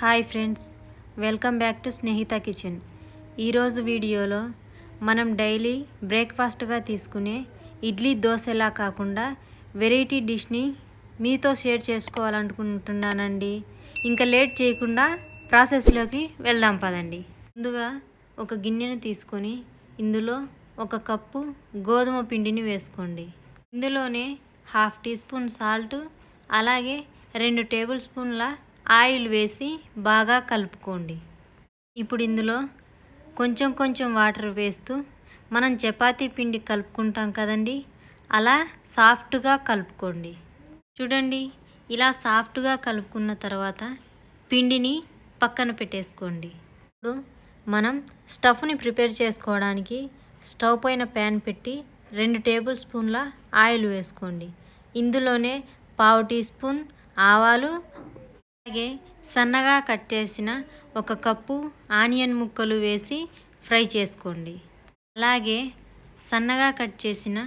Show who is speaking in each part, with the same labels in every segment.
Speaker 1: Hi friends welcome back to Snehitha kitchen. ఈరోజు వీడియోలో మనం డైలీ బ్రేక్ఫాస్ట్గా తీసుకునే ఇడ్లీ దోశలా కాకుండా వెరైటీ డిష్ని మీతో షేర్ చేసుకోవాలనుకుంటున్నానండి. ఇంకా లేట్ చేయకుండా ప్రాసెస్లోకి వెళ్దాం పదండి. ముందుగా ఒక గిన్నెను తీసుకొని ఇందులో ఒక కప్పు గోధుమ పిండిని వేసుకోండి. ఇందులోనే హాఫ్ టీ స్పూన్ సాల్ట్ అలాగే రెండు టేబుల్ స్పూన్ల ఆయిల్ వేసి బాగా కలుపుకోండి. ఇప్పుడు ఇందులో కొంచెం కొంచెం వాటర్ వేస్తూ మనం చపాతీ పిండి కలుపుకుంటాం కదండి అలా సాఫ్ట్గా కలుపుకోండి. చూడండి ఇలా సాఫ్ట్గా కలుపుకున్న తర్వాత పిండిని పక్కన పెట్టేసుకోండి. ఇప్పుడు మనం స్టఫ్ని ప్రిపేర్ చేసుకోవడానికి స్టవ్ పైన ప్యాన్ పెట్టి రెండు టేబుల్ స్పూన్ల ఆయిల్ వేసుకోండి. ఇందులోనే పావు టీ స్పూన్ ఆవాలు అలాగే సన్నగా కట్ చేసిన ఒక కప్పు ఆనియన్ ముక్కలు వేసి ఫ్రై చేసుకోండి. అలాగే సన్నగా కట్ చేసిన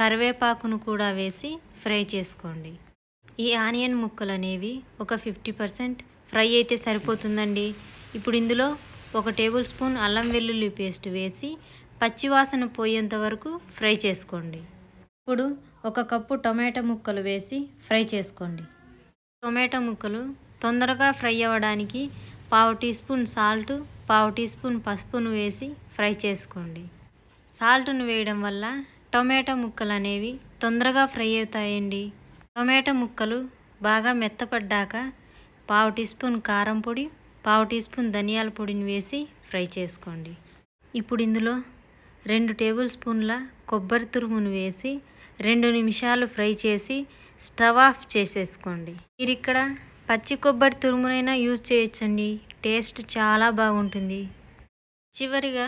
Speaker 1: కరివేపాకును కూడా వేసి ఫ్రై చేసుకోండి. ఈ ఆనియన్ ముక్కలు అనేవి ఒక ఫిఫ్టీ పర్సెంట్ ఫ్రై అయితే సరిపోతుందండి. ఇప్పుడు ఇందులో ఒక టేబుల్ స్పూన్ అల్లం వెల్లుల్లి పేస్ట్ వేసి పచ్చివాసన పోయేంత వరకు ఫ్రై చేసుకోండి. ఇప్పుడు ఒక కప్పు టొమాటో ముక్కలు వేసి ఫ్రై చేసుకోండి. టొమాటో ముక్కలు తొందరగా ఫ్రై అవ్వడానికి పావు టీ స్పూన్ సాల్ట్ పావు టీ స్పూన్ పసుపును వేసి ఫ్రై చేసుకోండి. సాల్ట్ను వేయడం వల్ల టొమాటో ముక్కలు అనేవి తొందరగా ఫ్రై అవుతాయండి. టొమాటో ముక్కలు బాగా మెత్తపడ్డాక పావు టీ స్పూన్ కారం పొడి పావు టీ స్పూన్ ధనియాల పొడిని వేసి ఫ్రై చేసుకోండి. ఇప్పుడు ఇందులో రెండు టేబుల్ స్పూన్ల కొబ్బరి తురుమును వేసి రెండు నిమిషాలు ఫ్రై చేసి స్టవ్ ఆఫ్ చేసేసుకోండి. మీరు ఇక్కడ పచ్చి కొబ్బరి తురుమునైనా యూజ్ చేయొచ్చండి. టేస్ట్ చాలా బాగుంటుంది. చివరిగా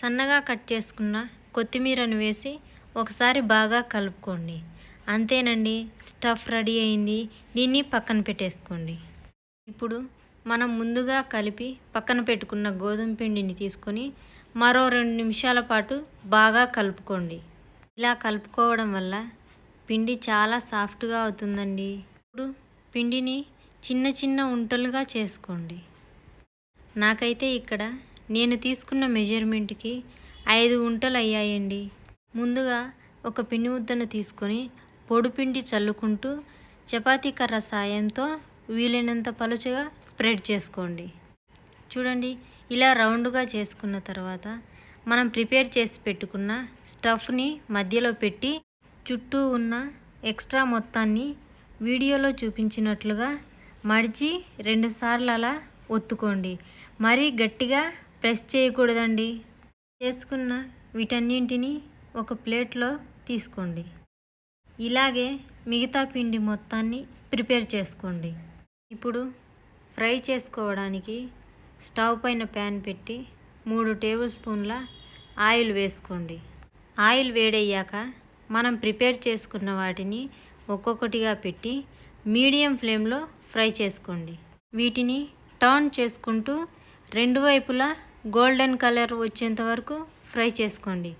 Speaker 1: సన్నగా కట్ చేసుకున్న కొత్తిమీరను వేసి ఒకసారి బాగా కలుపుకోండి. అంతేనండి స్టఫ్ రెడీ అయింది. దీన్ని పక్కన పెట్టేసుకోండి. ఇప్పుడు మనం ముందుగా కలిపి పక్కన పెట్టుకున్న గోధుమ పిండిని తీసుకొని మరో రెండు నిమిషాల పాటు బాగా కలుపుకోండి. ఇలా కలుపుకోవడం వల్ల పిండి చాలా సాఫ్ట్గా అవుతుందండి. ఇప్పుడు పిండిని చిన్న చిన్న ఉంటలుగా చేసుకోండి. నాకైతే ఇక్కడ నేను తీసుకున్న మెజర్మెంట్కి ఐదు ఉంటలు అయ్యాయండి ముందుగా ఒక పిండి ముద్దను తీసుకొని పొడిపిండి చల్లుకుంటూ చపాతీ కర్ర సాయంతో వీలైనంత పలుచగా స్ప్రెడ్ చేసుకోండి. చూడండి ఇలా రౌండ్గా చేసుకున్న తర్వాత మనం ప్రిపేర్ చేసి పెట్టుకున్న స్టఫ్ని మధ్యలో పెట్టి చుట్టూ ఉన్న ఎక్స్ట్రా మొత్తాన్ని వీడియోలో చూపించినట్లుగా మడిచి రెండుసార్లు అలా ఒత్తుకోండి. మరీ గట్టిగా ప్రెస్ చేయకూడదండి. చేసుకున్న వీటన్నింటిని ఒక ప్లేట్లో తీసుకోండి. ఇలాగే మిగతా పిండి మొత్తాన్ని ప్రిపేర్ చేసుకోండి. ఇప్పుడు ఫ్రై చేసుకోవడానికి స్టవ్ పైన ప్యాన్ పెట్టి మూడు టేబుల్ స్పూన్ల ఆయిల్ వేసుకోండి. ఆయిల్ వేడయ్యాక మనం ప్రిపేర్ చేసుకున్న వాటిని ఒక్కొక్కటిగా పెట్టి మీడియం ఫ్లేమ్లో ఫ్రై చేసుకోండి. వీటిని టర్న్ చేసుకుంటూ రెండు వైపులా గోల్డెన్ కలర్ వచ్చేంత వరకు ఫ్రై చేసుకోండి.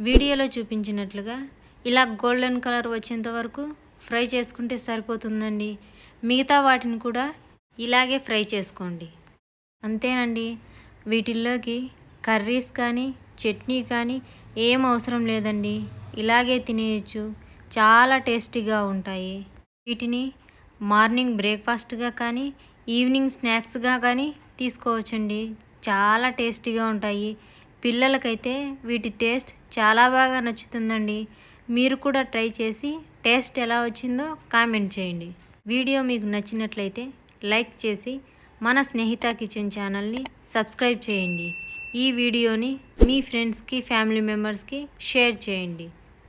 Speaker 1: వీడియోలో చూపించినట్లుగా ఇలా గోల్డెన్ కలర్ వచ్చేంత వరకు ఫ్రై చేసుకుంటే సరిపోతుందండి. మిగతా వాటిని కూడా ఇలాగే ఫ్రై చేసుకోండి. అంతేనండి. వీటిల్లోకి కర్రీస్ కానీ చట్నీ కానీ ఏం అవసరం లేదండి. ఇలాగే తినేయచ్చు. చాలా టేస్టీగా ఉంటాయి. వీటిని మార్నింగ్ బ్రేక్ఫాస్ట్గా కానీ ఈవినింగ్ స్నాక్స్గా కానీ తీసుకోవచ్చండి. చాలా టేస్టీగా ఉంటాయి. పిల్లలకైతే వీటి టేస్ట్ చాలా బాగా నచ్చుతుందండి. మీరు కూడా ట్రై చేసి టేస్ట్ ఎలా వచ్చిందో కామెంట్ చేయండి. వీడియో మీకు నచ్చినట్లయితే లైక్ చేసి మన స్నేహిత కిచెన్ ఛానల్ని సబ్స్క్రైబ్ చేయండి. ఈ వీడియోని మీ ఫ్రెండ్స్కి ఫ్యామిలీ మెంబర్స్కి షేర్ చేయండి.